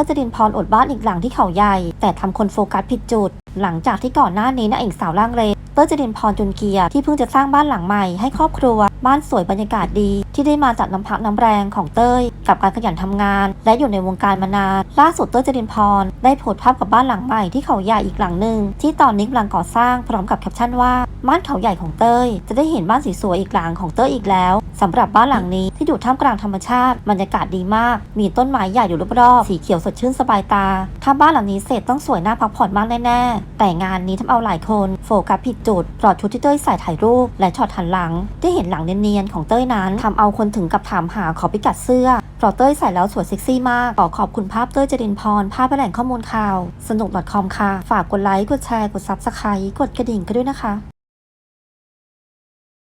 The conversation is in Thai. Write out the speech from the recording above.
ยจรินพรอดบ้านอีกหลังที่เขาใหญ่ แต่ทำคนโฟกัสผิดจุด หลังจากที่ก่อนหน้านี้นางเอกสาวร่างเลเตอร์จรินพรจุนเกียร์ที่เพิ่งจะสร้างบ้านหลังใหม่ให้ครอบครัว บ้านสวยบรรยากาศดี ที่ได้มาจากน้ำพักน้ำแรงของเต้ย กับการขยันทำงาน และอยู่ในวงการมานาน ล่าสุดเต้ยจรินพร ได้โพสต์ภาพกับบ้านหลังใหม่ที่เขาใหญ่อีกหลังหนึ่งที่ตอนนี้กำลังก่อสร้างพร้อมกับแคปชั่นว่าบ้านเขาใหญ่ของเต้ย จะได้เห็นบ้านสีสวยอีกหลังของเต้ยอีกแล้วสำหรับบ้านหลังนี้ที่อยู่ท่ามกลางธรรมชาติบรรยากาศดีมาก มีต้นไม้ใหญ่อยู่รอบๆสีเขียวสดชื่นสบายตา ถ้าบ้านหลังนี้เสร็จต้องสวยน่าพักผ่อนมากแน่ๆแต่งานนี้ทำเอาหลายคน โฟกัสผิดจุดปลอดชุดที่เต้ยใส่ถ่ายรูป และช็อตหันหลังได้เห็นหลังเนียนๆของเต้ยนั้นทำเอาคนถึงกับถามหาขอพิกัดเสื้อเพราะเต้ยใส่แล้วสวยเซ็กซี่มาก ขอขอบคุณภาพเต้ยจรินพร ภาพแหล่งข้อมูลข่าว สนุก .com ค่ะ ฝากกดไลค์ กดแชร์ กดซับสไครต์กดกระดิ่งกันด้วยนะคะ